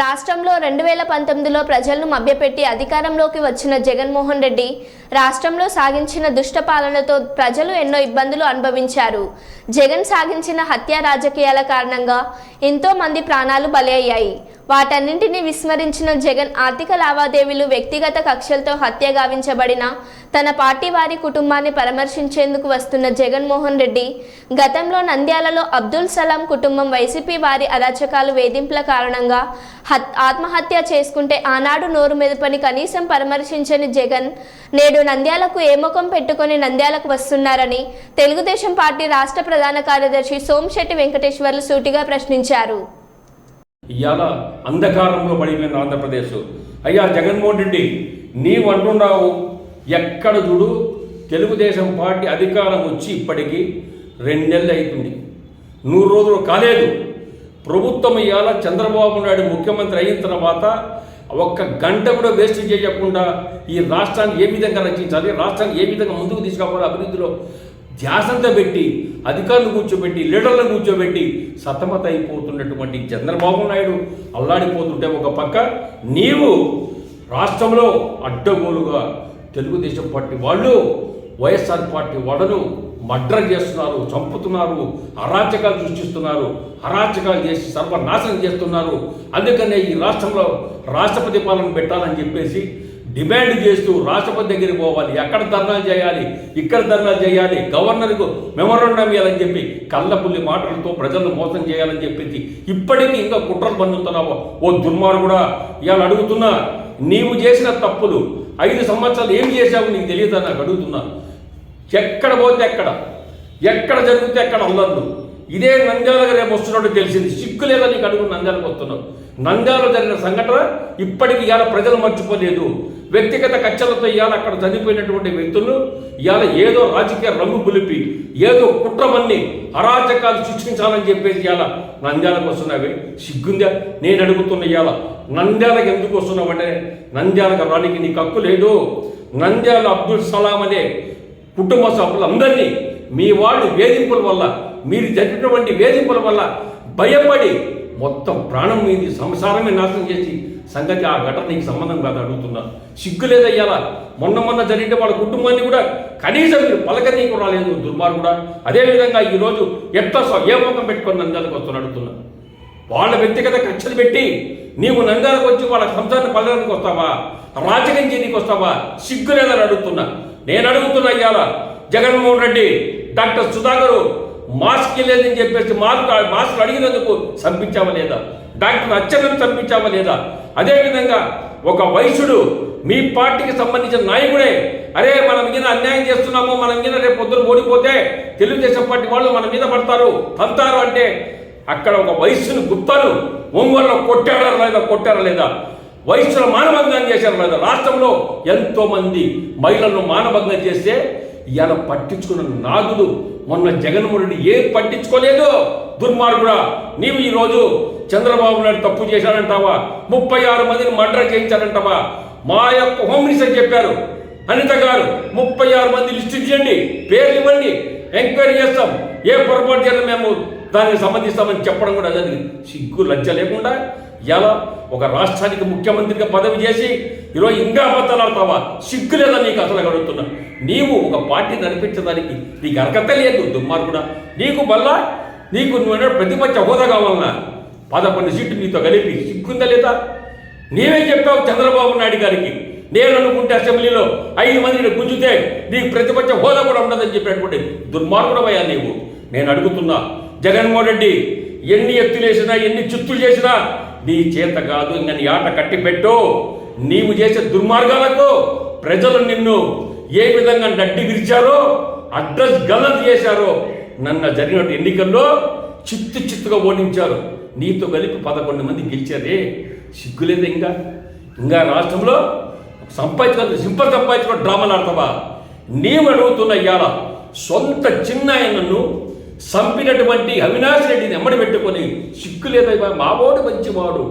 రాష్ట్రంలో రెండు వేల పంతొమ్మిదిలో ప్రజలను మభ్యపెట్టి అధికారంలోకి వచ్చిన జగన్మోహన్ రెడ్డి రాష్ట్రంలో సాగించిన దుష్ట పాలనతో ప్రజలు ఎన్నో ఇబ్బందులు అనుభవించారు. జగన్ సాగించిన హత్యా రాజకీయాల కారణంగా ఎంతో మంది ప్రాణాలు బలి అయ్యాయి. వాటన్నింటినీ విస్మరించిన జగన్ ఆర్థిక లావాదేవీలు వ్యక్తిగత కక్షలతో హత్య గావించబడిన తన పార్టీ వారి కుటుంబాన్ని పరామర్శించేందుకు వస్తున్న జగన్మోహన్ రెడ్డి గతంలో నంద్యాలలో అబ్దుల్ సలాం కుటుంబం వైసీపీ వారి అరాచకాలు వేధింపుల కారణంగా ఆత్మహత్య చేసుకుంటే ఆనాడు నోరు మెదపని కనీసం పరామర్శించని జగన్ నేడు నంద్యాలకు ఏముఖం పెట్టుకుని నంద్యాలకు వస్తున్నారని తెలుగుదేశం పార్టీ రాష్ట్ర ప్రధాన కార్యదర్శి సోమశెట్టి వెంకటేశ్వర్లు సూటిగా ప్రశ్నించారు. ఇవాళ అంధకారంలో పడిపోయింది ఆంధ్రప్రదేశ్. అయ్యా జగన్మోహన్ రెడ్డి నీవు అంటున్నావు ఎక్కడ చూడు తెలుగుదేశం పార్టీ అధికారం వచ్చి ఇప్పటికీ రెండు నెలలు అవుతుంది నూరు రోజులు కాలేదు. ప్రభుత్వం ఇవాళ చంద్రబాబు నాయుడు ముఖ్యమంత్రి అయిన తర్వాత ఒక్క గంట కూడా వేస్ట్ చేయకుండా ఈ రాష్ట్రాన్ని ఏ విధంగా రచించాలి రాష్ట్రాన్ని ఏ విధంగా ముందుకు తీసుకుపోవాలి అభివృద్ధిలో ధ్యాసంతో పెట్టి అధికారులు కూర్చోబెట్టి లీడర్లను కూర్చోబెట్టి సతమత అయిపోతున్నటువంటి చంద్రబాబు నాయుడు అల్లాడిపోతుంటే ఒక పక్క నీవు రాష్ట్రంలో అడ్డగోలుగా తెలుగుదేశం పార్టీ వాళ్ళు వైఎస్ఆర్ పార్టీ వాళ్ళను మర్డర్ చేస్తున్నారు చంపుతున్నారు అరాచకాలు సృష్టిస్తున్నారు అరాచకాలు చేసి సర్వనాశనం చేస్తున్నారు. అందుకనే ఈ రాష్ట్రంలో రాష్ట్రపతి పాలన పెట్టాలని చెప్పేసి డిమాండ్ చేస్తూ రాష్ట్రపతి దగ్గరికి పోవాలి. ఎక్కడ ధర్నాలు చేయాలి? ఇక్కడ ధర్నాలు చేయాలి. గవర్నర్కు మెమోరండం ఇవ్వాలని చెప్పి కళ్ళపుల్లి మాటలతో ప్రజలను మోసం చేయాలని చెప్పింది ఇప్పటికీ ఇంకా కుట్రలు పన్నుతున్నావు. ఓ దుర్మార్గుడా ఇవాళ అడుగుతున్నా నీవు చేసిన తప్పులు ఐదు సంవత్సరాలు ఏం చేశావు నీకు తెలియదు? నాకు అడుగుతున్నా. ఎక్కడ పోతే ఎక్కడ ఎక్కడ జరిగితే ఎక్కడ అల్లర్లు. ఇదే నంద్యాలకు రేపు వస్తున్నట్టు తెలిసింది. సిగ్గు లేదా నీకు అడుగు నంద్యాలకు వస్తున్నావు? నంద్యాలలో జరిగిన సంఘటన ఇప్పటికి ఇవాళ ప్రజలు మర్చిపోలేదు. వ్యక్తిగత కక్షలతో ఇవాళ అక్కడ చనిపోయినటువంటి వ్యక్తులు ఇవాళ ఏదో రాజకీయ రంగు పులిపి ఏదో కుట్రమన్ని అరాచకాలు సృష్టించాలని చెప్పేసి ఇవాళ నంద్యాలకు వస్తున్నావి. సిగ్గుందా? నేను అడుగుతున్న ఇవాళ నంద్యాలకు ఎందుకు వస్తున్నావంటే నంద్యాలకు రానికి నీకు హక్కు లేదు. నంద్యాల అబ్దుల్ సలాం అనే కుటుంబ సభ్యులందరినీ మీ వాళ్ళు వేధింపుల వల్ల మీరు జరిపినటువంటి వేధింపుల వల్ల భయపడి మొత్తం ప్రాణం మీది సంసారమే నాశనం చేసి సంగతి ఆ ఘటన నీకు సంబంధం కాదు అడుగుతున్నా. సిగ్గు లేదయ్యాలా మొన్న మొన్న జరిగిన వాళ్ళ కుటుంబాన్ని కూడా కనీసం మీరు పలకనీకు రాలేదు దుర్మార్గుడా. అదేవిధంగా ఈరోజు ఎట్లా స- ఏ ముఖం పెట్టుకొని నందాలకు వస్తున్నా అడుగుతున్నా. వాళ్ళ వ్యక్తిగత ఖర్చులు పెట్టి నీవు నందాలకు వచ్చి వాళ్ళ సంసారాన్ని పలకడానికి వస్తావా? రాజకీయం చేయడానికి వస్తావా? సిగ్గు లేదని అడుగుతున్నా. నేను అడుగుతున్నా ఇవాళ జగన్మోహన్ రెడ్డి డాక్టర్ సుధాకరు మాస్క్ లేదని చెప్పేసి మాస్క్ మాస్క్ అడిగినందుకు చంపించావా లేదా? డాక్టర్ అచ్చలను చంపించావా లేదా? అదేవిధంగా ఒక వైశ్యుడు మీ పార్టీకి సంబంధించిన నాయకుడే అరే మనం మీద అన్యాయం చేస్తున్నాము మనం మీద రేపు పొద్దున ఓడిపోతే తెలుగుదేశం పార్టీ వాళ్ళు మన మీద పడతారు తంతారు అంటే అక్కడ ఒక వయస్సును గుప్తాను ఒంగోలులో కొట్టారా లేదా కొట్టారా లేదా? వయస్సులో మానభంగం చేశారు లేదా? రాష్ట్రంలో ఎంతోమంది మహిళలను మానభంగం చేస్తే ఇవాళ పట్టించుకున్న నాగుడు మొన్న జగన్మోహన్ ఏ పట్టించుకోలేదు? దుర్మార్గుడా నీవు ఈరోజు చంద్రబాబు నాయుడు తప్పు చేశాడంటావా? ముప్పై ఆరు మందిని మర్డర్ చేయించాడంటావా? మా యొక్క హోమ్ మినిస్టర్ చెప్పారు అనిత గారు ముప్పై ఆరు మంది లిస్టు చేయండి పేర్లు ఇవ్వండి ఎంక్వైరీ చేస్తాం. ఏ పొరపాటు చేయాలి మేము దానికి సంబంధిస్తామని చెప్పడం కూడా జరిగింది. సిగ్గు లజ్జ లేకుండా ఎలా ఒక రాష్ట్రానికి ముఖ్యమంత్రిగా పదవి చేసి ఈరోజు ఇంకా అబద్ధాలాడతావా? సిగ్గు లేదా నీకు అసలు అడుగుతున్నా నీవు ఒక పార్టీ నడిపించడానికి నీకు అర్హత లేదు దుర్మార్గుడా. నీకు మళ్ళా నీకు నువ్వు ప్రతిపక్ష హోదా కావాలన్నా పదకొండు సీట్లు నీతో కలిపి సిగ్గుందా లేదా? నీవే చెప్పావు చంద్రబాబు నాయుడు గారికి. నేను అనుకుంటే అసెంబ్లీలో ఐదు మందిని గుంజితే నీకు ప్రతిపక్ష హోదా కూడా ఉండదని చెప్పినటువంటి దుర్మార్గుడమయ్యా నీవు. నేను అడుగుతున్నా జగన్మోహన్ రెడ్డి ఎన్ని ఎత్తులేసినా ఎన్ని చిత్తులు చేసినా నీ చేత కాదు ఇంకా నీ ఆట కట్టి పెట్టు నీవు చేసే దుర్మార్గాలకు ప్రజలు నిన్ను ఏ విధంగా నడ్డి విరిచారో అడ్రస్ గలత్ చేశారో నన్న జరిగిన ఎన్నికల్లో చిత్తు చిత్తుగా ఓడించారు. నీతో కలిపి పదకొండు మంది గెలిచారే. సిగ్గులేదు ఇంకా? ఇంకా రాష్ట్రంలో సంపాదించుకో సింపల్ సంపాదించుకో డ్రామాలు ఆడతావా? నీవు అడుగుతున్న ఇవాళ సొంత చిన్న ఆయనను చంపినటువంటి అవినాష్ రెడ్డిని ఎమ్మడి పెట్టుకొని సిగ్గులేదా మావోడు మంచివాడు.